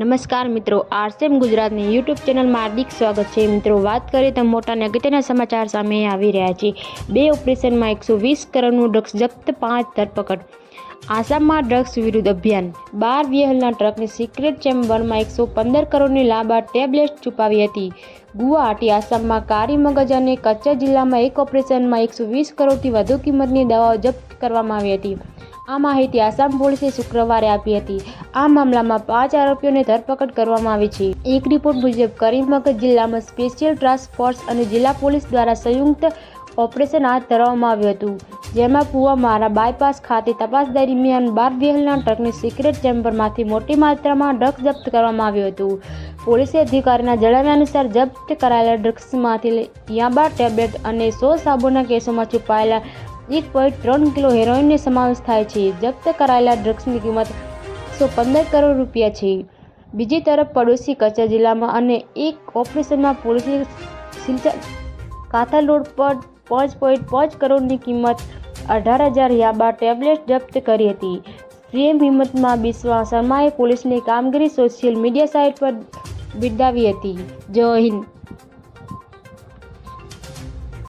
નમસ્કાર મિત્રો, આરસેમ ગુજરાતની યુટ્યુબ ચેનલમાં હાર્દિક સ્વાગત છે. મિત્રો, વાત કરીએ તો મોટા અને સમાચાર સામે આવી રહ્યા છે. બે ઓપરેશનમાં એકસો વીસ કરોડનું ડ્રગ્સ જપ્ત, પાંચ ધરપકડ. આસામમાં ડ્રગ્સ વિરુદ્ધ અભિયાન. બાર વ્હીલના ટ્રકની સિક્રેટ ચેમ્બરમાં એકસો પંદર કરોડની લાંબા ટેબ્લેટ છુપાવી હતી. ગુવાહાટી આસામમાં કારી મગજ અને કચ્છ જિલ્લામાં એક ઓપરેશનમાં એકસો વીસ કરોડથી વધુ કિંમતની દવાઓ જપ્ત કરવામાં આવી હતી. આ માહિતી આસામ પોલીસે શુક્રવારે આપી હતી. આ મામલામાં પાંચ આરોપીઓને ધરપકડ કરવામાં આવી છે. એક રિપોર્ટ મુજબ કરીમગંજ જિલ્લામાં સ્પેશિયલ ટાસ્ક ફોર્સ અને જિલ્લા પોલીસ દ્વારા સંયુક્ત ઓપરેશન હાથ ધરવામાં આવ્યું હતું, જેમાં પુવામારા બાયપાસ ખાતે તપાસ દરમિયાન બાર વ્હીલના ટ્રકની સિક્રેટ ચેમ્બરમાંથી મોટી માત્રામાં ડ્રગ્સ જપ્ત કરવામાં આવ્યું હતું. પોલીસે અધિકારીના જણાવ્યા અનુસાર જપ્ત કરાયેલા ડ્રગ્સમાંથી યાબા ટેબ્લેટ અને સો સાબુના કેસોમાં છુપાયેલા એક પોઈન્ટ ત્રણ કિલો હેરોઇનનો સમાવેશ થાય છે. જપ્ત કરાયેલા ડ્રગ્સની કિંમત એકસો પંદર કરોડ રૂપિયા છે. બીજી તરફ પડોશી કચ્છ જિલ્લામાં અને એક ઓપરેશનમાં પોલીસે સિલચર કાથલ રોડ પર પાંચ પોઈન્ટ પાંચ કરોડની કિંમત અઢાર હજાર યાબા ટેબ્લેટ જપ્ત કરી હતી. સીએમ હિંમતમાં બિસ્વા શર્માએ પોલીસની કામગીરી સોશિયલ મીડિયા સાઇટ પર બિરદાવી હતી. જય હિન્દ.